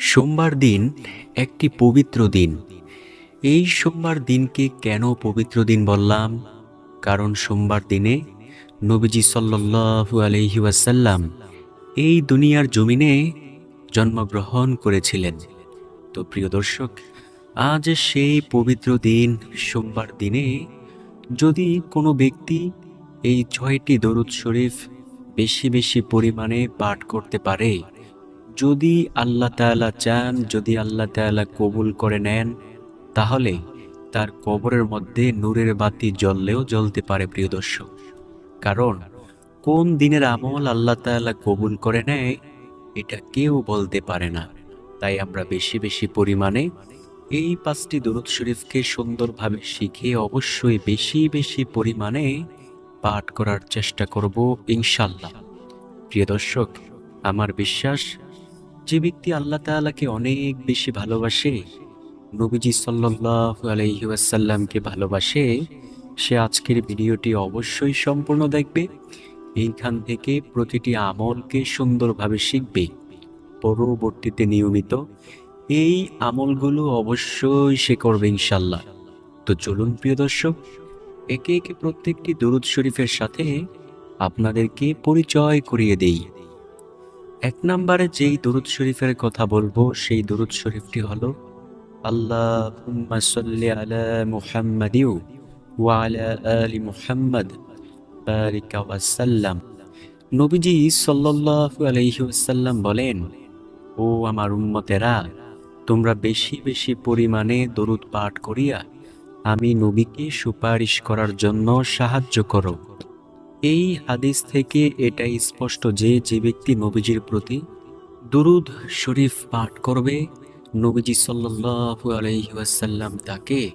সোমবার দিন একটি পবিত্র দিন। এই সোমবার দিনকে কেন পবিত্র দিন বললাম? কারণ সোমবার দিনে নবীজি সাল্লাল্লাহু আলাইহি ওয়াসাল্লাম এই দুনিয়ার জমিনে জন্মগ্রহণ করেছিলেন। তো প্রিয় দর্শক, আজ সেই পবিত্র দিন, সোমবার দিনে যদি কোনো ব্যক্তি এই ছয়টি দরুদ শরীফ বেশি বেশি পরিমাণে পাঠ করতে পারে যদি আল্লাহ তাআলা চান, যদি আল্লাহ তাআলা কবুল করে নেন, তাহলে তার কবরের মধ্যে নূরের বাতি জ্বললেও জ্বলতে পারে, প্রিয় দর্শক। কারণ কোন দিনের আমল আল্লাহ তাআলা কবুল করে নেয়, এটা কেউ বলতে পারে না। তাই আমরা বেশি বেশি পরিমাণে এই পাঁচটি দরুদ শরীফকে সুন্দরভাবে শিখে অবশ্যই বেশি বেশি পরিমাণে পাঠ করার চেষ্টা করব ইনশাল্লাহ প্রিয় দর্শক, আমার বিশ্বাস যে ব্যক্তি আল্লাহ তাআলাকে অনেক বেশি ভালোবাসে, নবীজি সাল্লাল্লাহু আলাইহি ওয়াসাল্লামকে ভালোবাসে, সে আজকের ভিডিওটি অবশ্যই সম্পূর্ণ দেখবে। এইখান থেকে প্রতিটি আমলকে সুন্দরভাবে শিখবে। পরবর্তীতে নিয়মিত এই আমলগুলো অবশ্যই সে করবে ইনশাল্লাহ তো চলুন প্রিয় দর্শক, একে একে প্রত্যেকটি দরুদ শরীফের সাথে আপনাদেরকে পরিচয় করিয়ে দেই। এক নম্বরে যেই দরুদ শরীফের কথা বলব, সেই দরুদ শরীফটি হলো সাল্লি আলা নবীজি সাল্লাল্লাহু বলেন, ও আমার উম্মতেরা, তোমরা বেশি বেশি পরিমাণে দরুদ পাঠ করিয়া, আমি নবীকে সুপারিশ করার জন্য সাহায্য করো। এই হাদিস থেকে এটাই স্পষ্ট যে যে ব্যক্তি নবীজির প্রতি দুরুদ শরীফ পাঠ করবে, নবীজি সাল্লাল্লাহু আলাইহি তাকে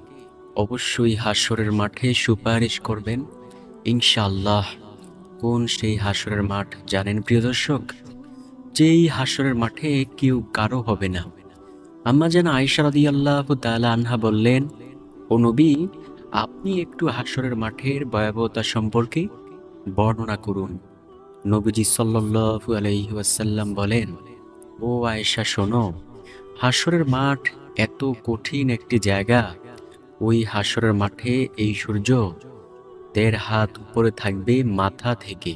অবশ্যই হাসরের মাঠে সুপারিশ করবেন। ইনশাআল্লাহ, কোন সেই হাসরের মাঠ জানেন প্রিয় দর্শক? যেই হাসরের মাঠে কেউ কারও হবে না। আম্মা যেন আয়েশা রাদিয়াল্লাহু তাআলা আনহা বললেন, ও নবী, আপনি একটু হাসরের মাঠের ভয়াবহতা সম্পর্কে বর্ণনা করুন। নবীজি সাল্লাল্লাহু আলাইহি ওয়াসাল্লাম বলেন, ও আয়েশা, শোনো হাসরের মাঠ এত কঠিন একটি জায়গা। ওই হাসরের মাঠে এই সূর্য দেড় হাত উপরে থাকবে মাথা থেকে।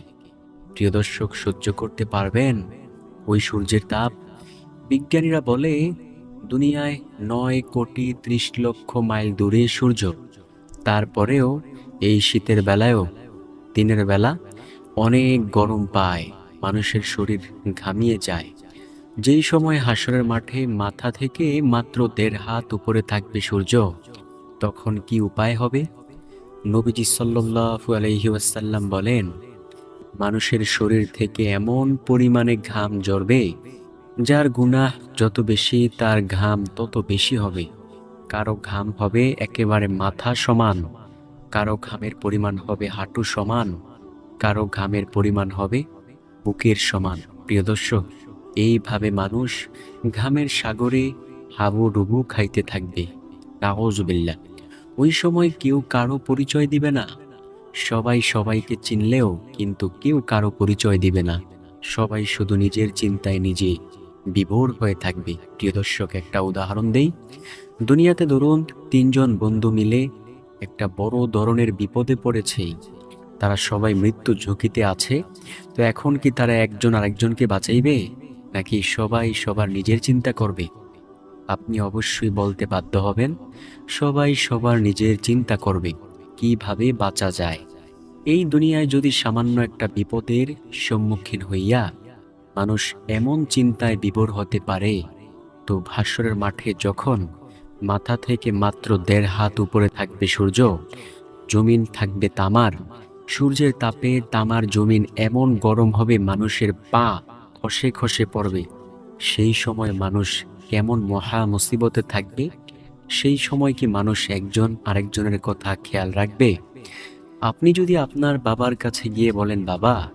প্রিয় দর্শক, সহ্য করতে পারবেন? ওই সূর্যের তাপ? বিজ্ঞানীরা বলে, দুনিয়ায় নয় কোটি ত্রিশ লক্ষ মাইল দূরে সূর্য। তারপরেও এই শীতের বেলায়ও দিনের বেলা অনেক গরম পায়, মানুষের শরীর ঘামিয়ে যায়। যেই সময় হাসরের মাঠে মাথা থেকে মাত্র দেড় হাত উপরে থাকবে সূর্য, তখন কি উপায় হবে? নবীজি সাল্লাল্লাহু আলাইহি ওয়াসাল্লাম বলেন, মানুষের শরীর থেকে এমন পরিমাণে ঘাম ঝরবে, যার গুনাহ যত বেশি, তার ঘাম তত বেশি হবে। কারও ঘাম হবে একেবারে মাথা সমান। কারও ঘামের পরিমাণ হবে হাঁটু সমান, কারও ঘামের পরিমাণ হবে বুকের সমান। প্রিয় দর্শক, এইভাবে মানুষ ঘামের সাগরে হাবু ডুবু খাইতে থাকবে। নাওজুবিল্লা ওই সময় কেউ কারও পরিচয় দিবে না। সবাই সবাইকে চিনলেও কিন্তু কেউ কারও পরিচয় দিবে না। সবাই শুধু নিজের চিন্তায় নিজে বিভোর হয়ে থাকবে। প্রিয় দর্শক, একটা উদাহরণ দেই। দুনিয়াতে ধরুন, তিনজন বন্ধু মিলে একটা বড় ধরনের বিপদে পড়েছে। তারা সবাই মৃত্যু ঝুঁকিতে আছে। তো এখন কি তারা একজন আরেকজনকে বাঁচাইবে? নাকি সবাই সবার নিজের চিন্তা করবে? আপনি অবশ্যই বলতে বাধ্য হবেন, সবাই সবার নিজের চিন্তা করবে, কীভাবে বাঁচা যায়? এই দুনিয়ায় যদি সামান্য একটা বিপদের সম্মুখীন হইয়া মানুষ এমন চিন্তায় বিভোর হতে পারে, তো ভাস্বরের মাঠে যখন মাথা থেকে মাত্র দেড় হাত উপরে থাকবে সূর্য, জমিন থাকবে তামার। সূর্যের তাপে তামার জমিন এমন গরম হবে, মানুষের পা খসে খসে পড়বে। সেই সময় মানুষ কেমন মহা মুসিবতে থাকবে? সেই সময় কি মানুষ একজন আরেকজনের কথা খেয়াল রাখবে? আপনি যদি আপনার বাবার কাছে গিয়ে বলেন, বাবা,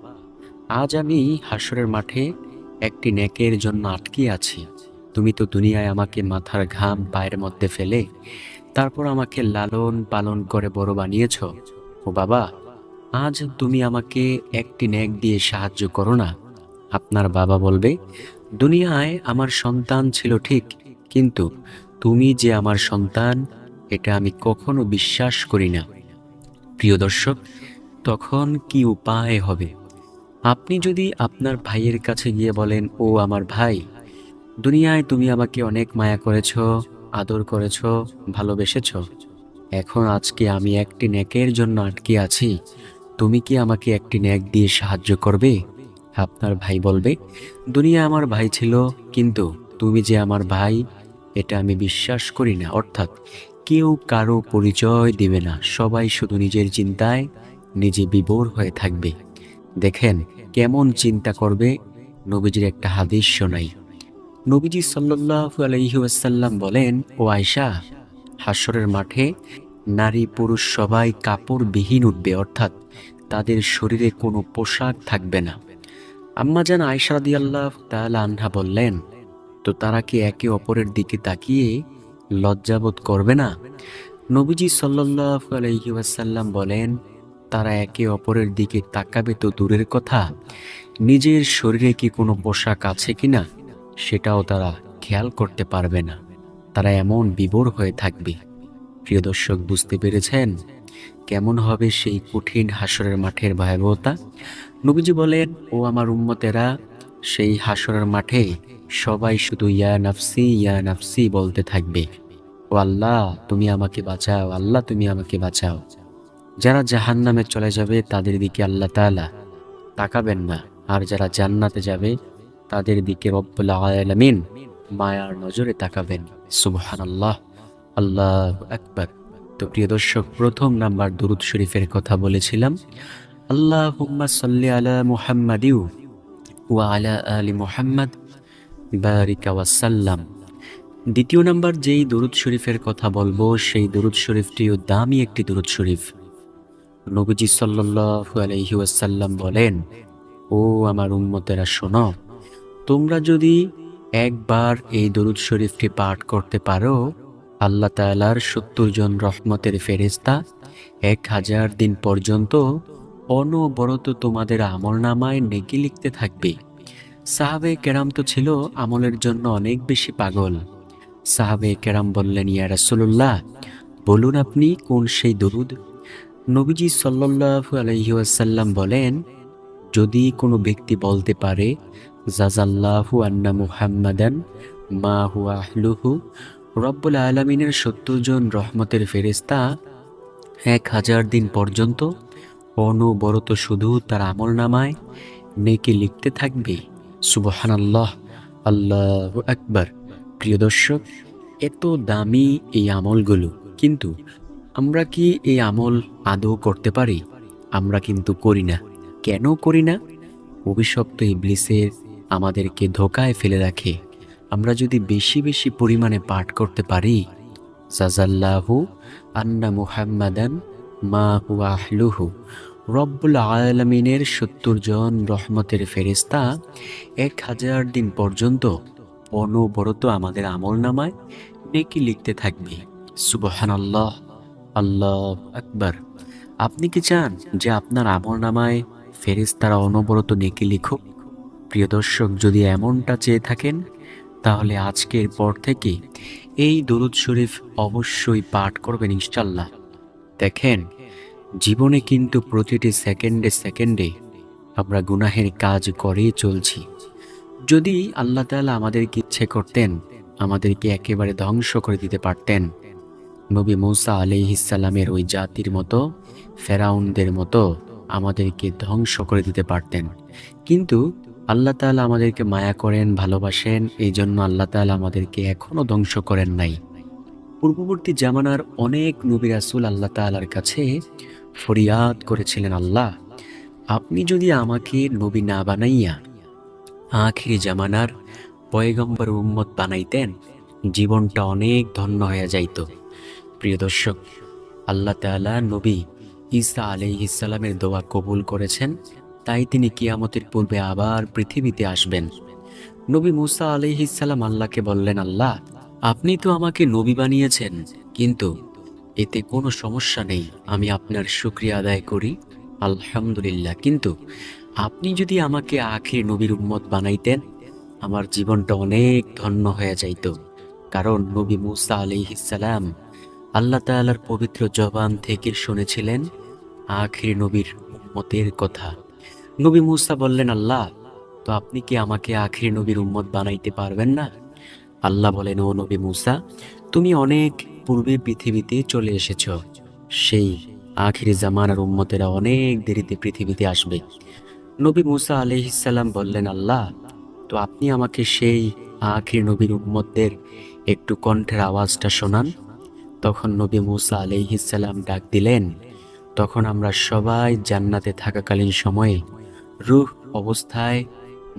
আজ আমি হাসরের মাঠে একটি নেকের জন্য আটকে আছি। তুমি তো দুনিয়ায় আমাকে মাথার ঘাম পায়ের মধ্যে ফেলে তারপর আমাকে লালন পালন করে বড় বানিয়েছ। ও বাবা, আজ তুমি আমাকে একটি ন্যাক দিয়ে সাহায্য করো না। আপনার বাবা বলবে, দুনিয়ায় আমার সন্তান ছিল ঠিক, কিন্তু তুমি যে আমার সন্তান, এটা আমি কখনো বিশ্বাস করি না। প্রিয় দর্শক, তখন কি উপায় হবে? আপনি যদি আপনার ভাইয়ের কাছে গিয়ে বলেন, ও আমার ভাই দুনিয়ায় তুমি আমাকে অনেক মায়া করেছ, আদর করেছ, ভালোবেসেছ। এখন আজকে আমি একটি নেকের জন্য আটকে আছি। তুমি কি আমাকে একটি ন্যাক দিয়ে সাহায্য করবে? আপনার ভাই বলবে, দুনিয়া আমার ভাই ছিল, কিন্তু তুমি যে আমার ভাই, এটা আমি বিশ্বাস করি না। অর্থাৎ কেউ কারও পরিচয় দিবে না। সবাই শুধু নিজের চিন্তায় নিজে বিভোর হয়ে থাকবে। দেখেন কেমন চিন্তা করবে নবীজির একটা হাদিস শোনাই। নবীজি সাল্লাল্লাহু আলাইহি ওয়াসাল্লাম বলেন, ও আয়শা হাসরের মাঠে নারী পুরুষ সবাই কাপড়বিহীন উঠবে, অর্থাৎ তাদের শরীরে কোনো পোশাক থাকবে না। আম্মা যেন আয়সা রাদিয়াল্লাহ তাআলা আনহা বললেন, তো তারা কি একে অপরের দিকে তাকিয়ে লজ্জাবোধ করবে না? নবীজি সাল্লাল্লাহু আলাইহি ওয়াসাল্লাম বলেন, তারা একে অপরের দিকে তাকাবে তো দূরের কথা। নিজের শরীরে কি কোনো পোশাক আছে কিনা? সেটাও তারা খেয়াল করতে পারবে না। তারা এমন বিভোর হয়ে থাকবে। প্রিয় দর্শক, বুঝতে পেরেছেন কেমন হবে সেই কঠিন হাসরের মাঠের ভয়াবহতা? নবীজি বলেন, ও আমার উম্মতেরা, সেই হাসরের মাঠে সবাই শুধু ইয়া নাফসি ইয়া নাফসি বলতে থাকবে। ও আল্লাহ, তুমি আমাকে বাঁচাও, আল্লাহ, তুমি আমাকে বাঁচাও। যারা জাহান নামে চলে যাবে, তাদের দিকে আল্লাহ তাআলা তাকাবেন না। আর যারা জান্নাতে যাবে তাদের দিকে রব্বুল মায়ার নজরে তাকাবেন। সুবহান আল্লাহ আকবার। তো প্রিয় দর্শক, প্রথম নাম্বার দুরুদ শরীফের কথা বলেছিলাম। আল্লাহ সাল্লি আলা মুহাম্মাদিউ ওয়া আলা আলি মুহাম্মদ। বারিকা ওয়াসাল্লাম দ্বিতীয় নাম্বার যেই দরুদ শরীফের কথা বলব, সেই দরুদ শরীফটিও দামি একটি দরুদ শরীফ। নবীজি সাল্লাল্লাহু আলাইহি ওয়াসাল্লাম বলেন, ও আমার উম্মতেরা, শোনো তোমরা যদি একবার এই দরুদ শরীফটি পাঠ করতে পারো, আল্লাহ তাআলার সত্তর জন রহমতের ফেরেস্তা এক হাজার দিন পর্যন্ত অনবরত তোমাদের আমল নামায় নেকি লিখতে থাকবে। সাহাবে কেরাম তো ছিল আমলের জন্য অনেক বেশি পাগল। সাহাবে কেরাম বললেন, ইয়া রাসূলুল্লাহ, বলুন আপনি কোন সেই দরুদ? নবীজি সাল্লাল্লাহু আলাইহি ওয়াসাল্লাম বলেন, যদি কোনো ব্যক্তি বলতে পারে জাজাল্লাহু আন্না মুহাম্মাদান মা হুয়া আহলুহু। রব্বুল আলমিনের সত্তর জন রহমতের ফেরেস্তা এক হাজার দিন পর্যন্ত অনবরত শুধু তার আমল নামায় নেকি লিখতে থাকবে। সুবহানাল্লাহ, আল্লাহ আকবার। প্রিয় দর্শক, এত দামি এই আমলগুলো, কিন্তু আমরা কি এই আমল আদৌ করতে পারি? আমরা কিন্তু করি না। কেন করি না? অভিশপ্ত ইবলিসের আমাদেরকে ধোকায় ফেলে রাখে। আমরা যদি বেশি বেশি পরিমাণে পাঠ করতে পারি, সাজাল্লাহু আন্না মুহাম্মাদান মা হুয়া আহলুহু। রব্বুল আলমিনের সত্তর জন রহমতের ফেরিস্তা এক হাজার দিন পর্যন্ত অনবরত আমাদের আমল নামায় নেকি লিখতে থাকবে। সুবহান আল্লাহ আল্লাহ আকবার। আপনি কি চান যে আপনার আমল নামায় ফেরিস্তারা অনবরত নেকি লিখুক? প্রিয় দর্শক, যদি এমনটা চেয়ে থাকেন, তাহলে আজকের পর থেকে এই দরুদ শরীফ অবশ্যই পাঠ করবেন ইনশাল্লাহ দেখেন, জীবনে কিন্তু প্রতিটি সেকেন্ডে সেকেন্ডে আমরা গুনাহের কাজ করেই চলছি। যদি আল্লাহ তাআলা আমাদেরকে ইচ্ছে করতেন, আমাদেরকে একেবারে ধ্বংস করে দিতে পারতেন, নবী মৌসা আলিহিসাল্লামের ওই জাতির মতো, ফেরাউনদের মতো আমাদেরকে ধ্বংস করে দিতে পারতেন। কিন্তু আল্লাহ তাআলা আমাদেরকে মায়া করেন, ভালোবাসেন এই জন্য আল্লাহ তাআলা আমাদেরকে এখনও ধ্বংস করেন নাই। পূর্ববর্তী জামানার অনেক নবী রাসুল আল্লাহ তাআলার কাছে ফরিয়াদ করেছিলেন, আল্লাহ, আপনি যদি আমাকে নবী না বানাইয়া আখিরি জামানার পয়গম্বর উম্মত বানাইতেন, জীবনটা অনেক ধন্য হয়ে যাইত। প্রিয় দর্শক, আল্লাহ তাআলা নবী ঈসা আলাইহিসসালামের দোয়া কবুল করেছেন। তাই তিনি কিয়ামতের পূর্বে আবার পৃথিবীতে আসবেন। নবী মুসা আলাইহিসসালাম আল্লাহকে বললেন, আল্লাহ, আপনি তো আমাকে নবী বানিয়েছেন, কিন্তু এতে কোনো সমস্যা নেই, আমি আপনার শুক্রিয়া আদায় করি, আলহামদুলিল্লাহ। কিন্তু আপনি যদি আমাকে আখির নবীর উম্মত বানাইতেন, আমার জীবনটা অনেক ধন্য হয়ে যাইত, কারণ নবী মুসা আলিহিসাল্লাম আল্লাহ তাআলার পবিত্র জবান থেকে শুনেছিলেন, আখির নবীর উম্মতের কথা। নবী মুসা বললেন, আল্লাহ, তো আপনি কি আমাকে আখির নবীর উম্মত বানাইতে পারবেন না? আল্লাহ বলেন, ও নবী মুসা, তুমি অনেক পূর্বে পৃথিবীতে চলে এসেছ। সেই আখির জামানার উম্মতেরা অনেক দেরিতে পৃথিবীতে আসবে। নবী মুসা আলহিসাল্লাম বললেন, আল্লাহ, তো আপনি আমাকে সেই আখির নবীর উম্মতদের একটু কণ্ঠের আওয়াজটা শোনান। তখন নবী মুসা আলহিসাল্লাম ডাক দিলেন, তখন আমরা সবাই জান্নাতে থাকাকালীন সময়ে রুহ অবস্থায়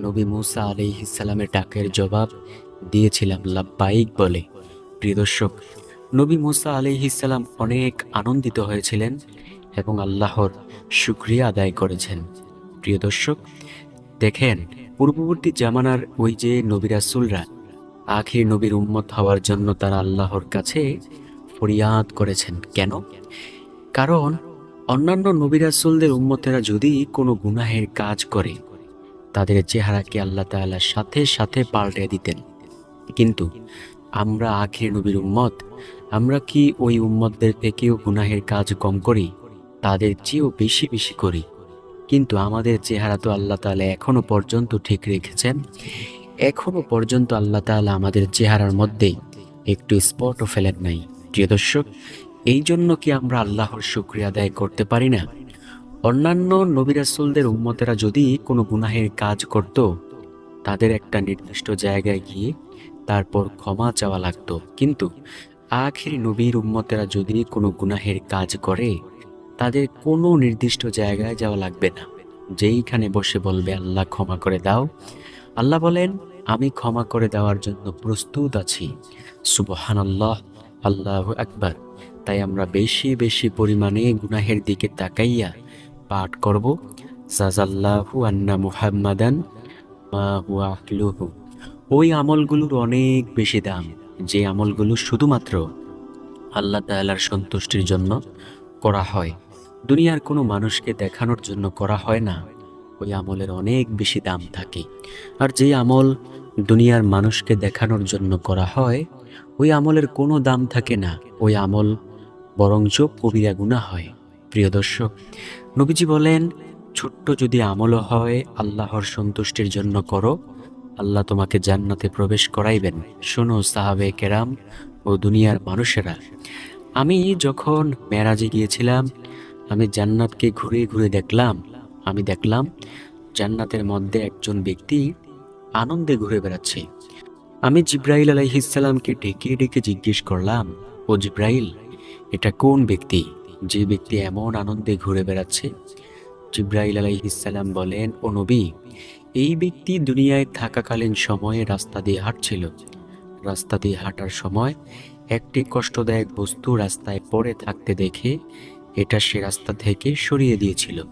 নবী মুসা আলহিসাল্লামের ডাকের জবাব দিয়েছিলাম লাব্বাইক বলে। প্রিয় দর্শক, নবী মুসা আলহিসাল্লাম অনেক আনন্দিত হয়েছিলেন এবং আল্লাহর শুক্রিয়া আদায় করেছেন। প্রিয় দর্শক, দেখেন, পূর্ববর্তী জামানার ওই যে নবিরাসুলরা আখির নবীর উম্মত হওয়ার জন্য তারা আল্লাহর কাছে ফরিয়াদ করেছেন। কেন? কারণ অন্যান্য নবিরাসুলদের উম্মতেরা যদি কোনো গুনাহের কাজ করে, তাদের চেহারাকে আল্লাহ তাআলা সাথে সাথে পাল্টে দিতেন। কিন্তু আমরা আখির নবীর উম্মত, আমরা কি ওই উম্মতদের থেকেও গুনাহের কাজ কম করি? তাদের চেয়েও বেশি বেশি করি। কিন্তু আমাদের চেহারা তো আল্লাহ তাআলা এখনও পর্যন্ত ঠিক রেখেছেন। এখনও পর্যন্ত আল্লাহ তাআলা আমাদের চেহারার মধ্যে একটু স্পটও ফেলেন নাই। প্রিয় দর্শক এই জন্য কি আমরা আল্লাহর শুক্রিয়া আদায় করতে পারি না? অন্যান্য নবিরাসুলদের উম্মতেরা যদি কোনো গুনাহের কাজ করত, তাদের একটা নির্দিষ্ট জায়গায় গিয়ে তারপর ক্ষমা চাওয়া লাগতো। কিন্তু আখির নবীর উম্মতেরা যদি কোনো গুনাহের কাজ করে, তাদের কোনো নির্দিষ্ট জায়গায় যাওয়া লাগবে না। যেইখানে বসে বলবে, আল্লাহ ক্ষমা করে দাও। আল্লাহ বলেন, আমি ক্ষমা করে দেওয়ার জন্য প্রস্তুত আছি। সুবহান আল্লাহ আল্লাহ আকবার। তাই আমরা বেশি বেশি পরিমাণে গুনাহের দিকে তাকাইয়া পাঠ করব। জাজাল্লাহু আন্না মুহাম্মাদান ওই আমলগুলোর অনেক বেশি দাম, যে আমলগুলো শুধুমাত্র আল্লাহ তাআলার সন্তুষ্টির জন্য করা হয়। দুনিয়ার কোনো মানুষকে দেখানোর জন্য করা হয় না। ওই আমলের অনেক বেশি দাম থাকে। আর যে আমল দুনিয়ার মানুষকে দেখানোর জন্য করা হয়, ওই আমলের কোনো দাম থাকে না। ওই আমল বরঞ্চ কবিরা গুণা হয়। প্রিয় দর্শক, নবীজি বলেন, ছোট্ট যদি আমলও হয়, আল্লাহর সন্তুষ্টির জন্য করো। আল্লাহ তোমাকে জান্নাতে প্রবেশ করাইবেন। শোনো সাহাবে কেরাম ও দুনিয়ার মানুষেরা, আমি যখন মেরাজে গিয়েছিলাম, আমি জান্নাতকে ঘুরে ঘুরে দেখলাম। আমি দেখলাম, জান্নাতের মধ্যে একজন ব্যক্তি আনন্দে ঘুরে বেড়াচ্ছে। আমি জিব্রাইল আলাইহিসাল্লামকে ডেকে ডেকে জিজ্ঞেস করলাম, ও জিব্রাইল এটা কোন ব্যক্তি? যে ব্যক্তি এমন আনন্দে ঘুরে বেড়াচ্ছে? জিব্রাইল আলাইহিসাল্লাম বলেন, ও নবী, এই ব্যক্তি দুনিয়ায় থাকাকালীন সময়ে রাস্তা দিয়ে হাঁটছিল। রাস্তা দিয়ে হাঁটার সময় একটি কষ্টদায়ক বস্তু রাস্তায় পড়ে থাকতে দেখে এটা সে রাস্তা থেকে সরিয়ে দিয়েছিল।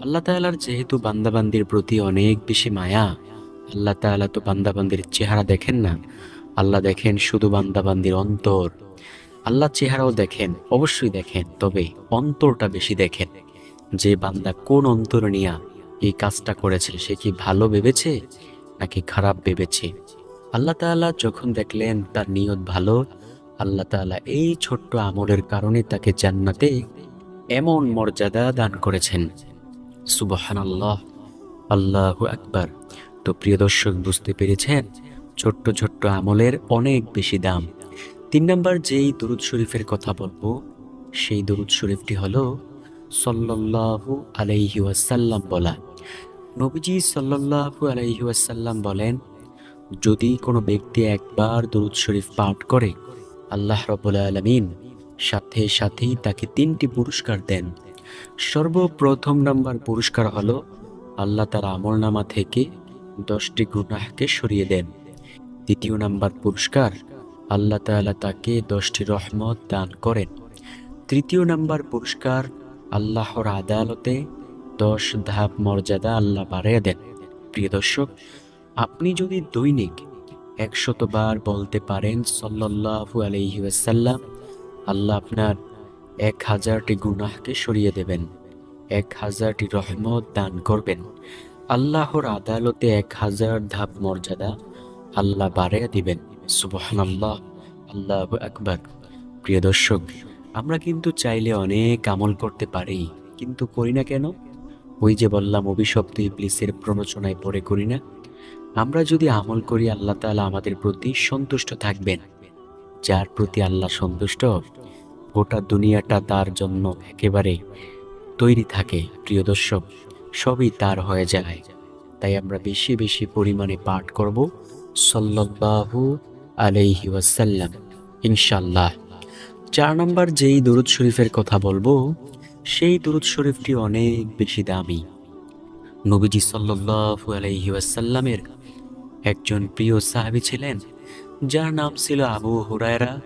আল্লাহ তাআলার যেহেতু বান্দাবান্দির প্রতি অনেক বেশি মায়া, আল্লাহ তাআলা তো বান্দাবান্দির চেহারা দেখেন না। আল্লাহ দেখেন শুধু বান্দাবান্দির অন্তর। আল্লাহ চেহারাও দেখেন, অবশ্যই দেখেন, তবে অন্তরটা বেশি দেখেন। যে বান্দা কোন অন্তর নিয়া এই কাজটা করেছে, সে কি ভালো ভেবেছে নাকি খারাপ ভেবেছে? আল্লাহ তাআলা যখন দেখলেন তার নিয়ত ভালো, আল্লাহ তাআলা এই ছোট্ট আমলের কারণে তাকে জান্নাতে এমন মর্যাদা দান করেছেন। সুবহান আল্লাহ আল্লাহ আকবার। তো প্রিয় দর্শক, বুঝতে পেরেছেন? ছোট্ট ছোট্ট আমলের অনেক বেশি দাম। তিন নম্বর যেই দরুদ শরীফের কথা বলব, সেই দরুদ শরীফটি হলো সল্লাল্লাহু আলাইহি ওয়াসাল্লাম বলা। নবীজি সল্লাল্লাহু আলাইহি ওয়াসাল্লাম বলেন, যদি কোনো ব্যক্তি একবার দরুদ শরীফ পাঠ করে, আল্লাহ রবুল্লা আলমিন সাথে সাথেই তাকে তিনটি পুরস্কার দেন। সর্বপ্রথম নাম্বার পুরস্কার হলো আল্লাহ তার আমলনামা থেকে দশটি গুনাহকে সরিয়ে দেন। দ্বিতীয় নাম্বার পুরস্কার আল্লাহ তাআলা তাকে দশটি রহমত দান করেন। তৃতীয় নাম্বার পুরস্কার, আল্লাহর আদালতে দশ ধাপ মর্যাদা আল্লাহ বাড়িয়ে দেন। প্রিয় দর্শক, আপনি যদি দৈনিক একশত বার বলতে পারেন, সল্লাল্লাহু আলাইহি ওয়াসাল্লাম, আল্লাহ আপনার এক হাজারটি গুনাহকে সরিয়ে দেবেন, এক হাজারটি রহমত দান করবেন। আল্লাহর আদালতে এক হাজার ধাপ মর্যাদা আল্লাহ বাড়িয়ে দিবেন। সুবহান আল্লাহ প্রিয় দর্শক, আমরা কিন্তু চাইলে অনেক আমল করতে পারি, কিন্তু করি না কেন? ওই যে বললাম, অভিশপ্ত ইবলিসের প্ররোচনায় পড়ে করি না। আমরা যদি আমল করি, আল্লাহ তালা আমাদের প্রতি সন্তুষ্ট থাকবেন। যার প্রতি আল্লাহ সন্তুষ্ট, গোটা দুনিয়াটা তার জন্য একেবারে তৈরি থাকে। প্রিয় দর্শক, সবই তার হয়ে যায়। তাই আমরা বেশি বেশি পরিমাণে পাঠ করব। সল্লাল্লাহু আলাইহি ওয়াসাল্লাম। ইনশাল্লাহ চার নম্বর যেই দুরুদ শরীফের কথা বলব, সেই দুরুদ শরীফটি অনেক বেশি দামি। নবীজি সাল্লাল্লাহু আলাইহি ওয়াসাল্লামের একজন প্রিয় সাহাবী ছিলেন, যার নাম ছিল আবু হুরায়রা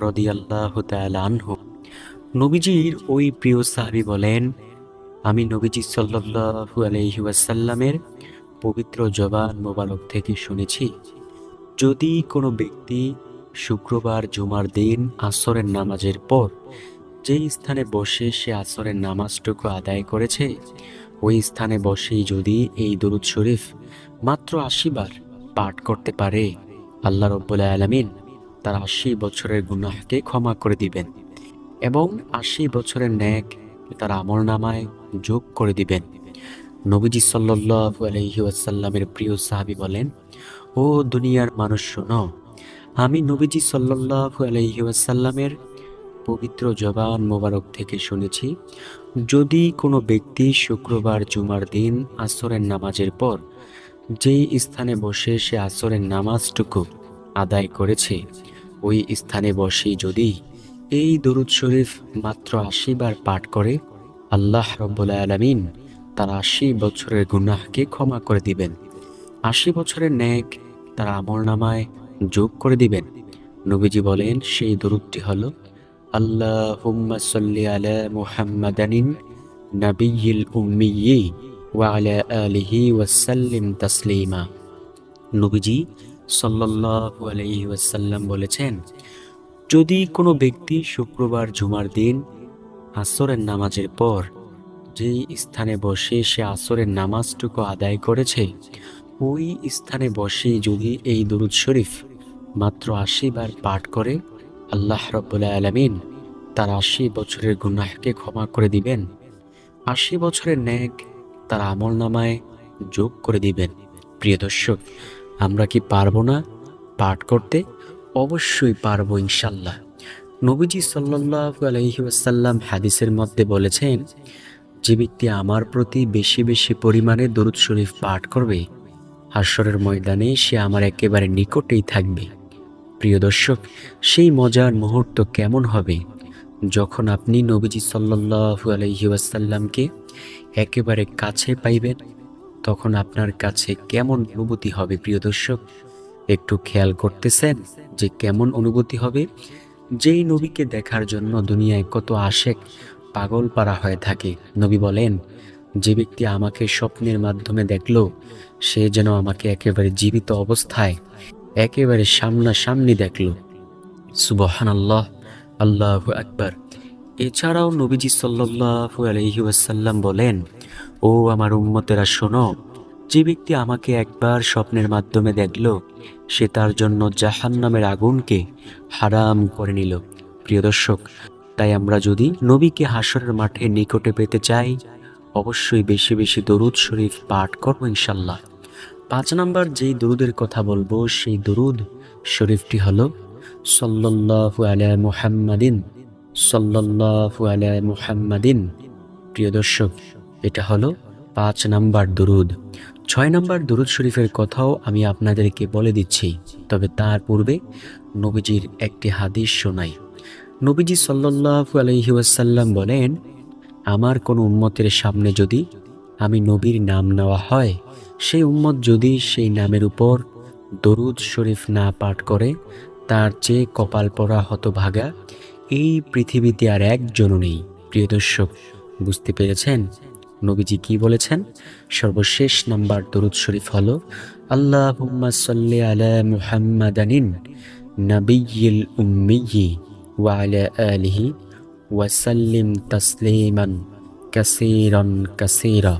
রদিয়াল্লাহু আনহু। নবীজির ওই প্রিয় সাহাবী বলেন, আমি নবীজি সাল্লাল্লাহু আলাইহি ওয়াসাল্লামের পবিত্র জবান মোবারক থেকে শুনেছি। যদি কোনো ব্যক্তি শুক্রবার জুমার দিন আসরের নামাজের পর যেই স্থানে বসে সে আসরের নামাজটুকু আদায় করেছে, ওই স্থানে বসেই যদি এই দরুদ শরীফ মাত্র আশি বার পাঠ করতে পারে, আল্লাহ রব্বুল আলমিন তার আশি বছরের গুনাহকে ক্ষমা করে দিবেন এবং আশি বছরের ন্যাক তার আমল নামায় যোগ করে দিবেন। নবীজি সাল্লাল্লাহু আলাইহি ওয়াসাল্লামের প্রিয় সাহাবী বলেন, ও দুনিয়ার মানুষ, শোনো, আমি নবীজি সাল্লাল্লাহু আলাইহি ওয়াসাল্লামের পবিত্র জবান মোবারক থেকে শুনেছি, যদি কোনো ব্যক্তি শুক্রবার জুমার দিন আসরের নামাজের পর যেই স্থানে বসে সে আসরের নামাজটুকু আদায় করেছে, ওই স্থানে বসেই যদি এই দরুদ শরীফ মাত্র আশি বার পাঠ করে, আল্লাহ রব্বুল আলমিন তার আশি বছরের গুনাহকে ক্ষমা করে দিবেন। আশি বছরের ন্যাক তার আমল নামায় যোগ করে দিবেন। নবীজি বলেন, সেই দরুদটি হল আল্লাহ সাল্লি আলা মুহাম্মাদানিন নাবিয়িল উম্মিয়ি ওয়া আলা আলিহি ওয়াসাল্লিম তাসলিমা। নবীজি সাল্লাল্লাহু আলাইহি ওয়াসাল্লাম বলেছেন, যদি কোনো ব্যক্তি শুক্রবার জুমার দিন আসরের নামাজের পর যেই স্থানে বসে সে আসরের নামাজটুকু আদায় করেছে, ওই স্থানে বসে যদি এই দরুদ শরীফ মাত্র আশি বার পাঠ করে, আল্লাহ রব্বুল্লাহ আলমিন তার আশি বছরের গুনাহকে ক্ষমা করে দিবেন। আশি বছরের ন্যাক তার আমল নামায় যোগ করে দিবেন। প্রিয় দর্শক, আমরা কি পারব না পাঠ করতে? অবশ্যই পারব ইনশাল্লাহ নবীজি সাল্লাল্লাহু আলাইহি ওয়াসাল্লাম হাদিসের মধ্যে বলেছেন যে ব্যক্তি আমার প্রতি বেশি বেশি পরিমাণে দরুদ শরীফ পাঠ করবে হাস্যরের ময়দানে সে আমার একেবারে নিকটেই থাকবে। প্রিয় দর্শক, সেই মজার মুহূর্ত কেমন হবে যখন আপনি নবীজি সাল্লাল্লাহু আলাইহি ওয়াসাল্লামকে একেবারে কাছে পাইবেন? তখন আপনার কাছে কেমন অনুভূতি হবে প্রিয় দর্শক? একটু খেয়াল করতেছেন যে কেমন অনুভূতি হবে? যেই নবীকে দেখার জন্য দুনিয়ায় কত আশেক পাগল পারা হয়ে থাকে। নবী বলেন, যে ব্যক্তি আমাকে স্বপ্নের মাধ্যমে দেখল, সে যেন আমাকে একেবারে জীবিত অবস্থায়, একেবারে সামনাসামনি দেখল। সুবহান আল্লাহ আল্লাহ আকবার। এছাড়াও নবীজি সাল্লাল্লাহু আলাইহি ওয়াসাল্লাম বলেন, ও আমার উম্মতেরা, শোনো, যে ব্যক্তি আমাকে একবার স্বপ্নের মাধ্যমে দেখল, সে তার জন্য জাহান্নামের আগুনকে হারাম করে নিল। প্রিয় দর্শক তাই আমরা যদি নবীকে হাসরের মাঠে নিকটে পেতে চাই, অবশ্যই বেশি বেশি দরুদ শরীফ পাঠ করব ইনশাল্লাহ পাঁচ নাম্বার যেই দরুদের কথা বলব, সেই দরুদ শরীফটি হল, সল্লাল্লাহু আলা মুহাম্মাদিন, সল্লাল্লাহু আলা মুহাম্মাদিন। প্রিয় দর্শক, এটা হলো পাঁচ নাম্বার দরুদ। ছয় নাম্বার দরুদ শরীফের কথাও আমি আপনাদেরকে বলে দিচ্ছি, তবে তার পূর্বে নবীজির একটি হাদিস শোনাই। নবীজি সাল্লাল্লাহু আলাইহি ওয়াসাল্লাম বলেন, আমার কোনো উম্মতের সামনে যদি আমি নবীর নাম নেওয়া হয়, সেই উম্মত যদি সেই নামের উপর দরুদ শরীফ না পাঠ করে, তার চেয়ে কপাল পরা হতভাগা, এই পৃথিবীতে আর একজনও নেই। প্রিয় দর্শক, বুঝতে পেরেছেন নবীজি কি বলেছেন? সর্বশেষ নাম্বার দরুদ শরীফ হলো আল্লাহ সাল্লি আলা মুহাম্মাদানিন নাবিয়িল উম্মিয়ি ওয়া আলা আলিহি ওয়াসাল্লিম তাসলিমান কাসীরান কাসীরা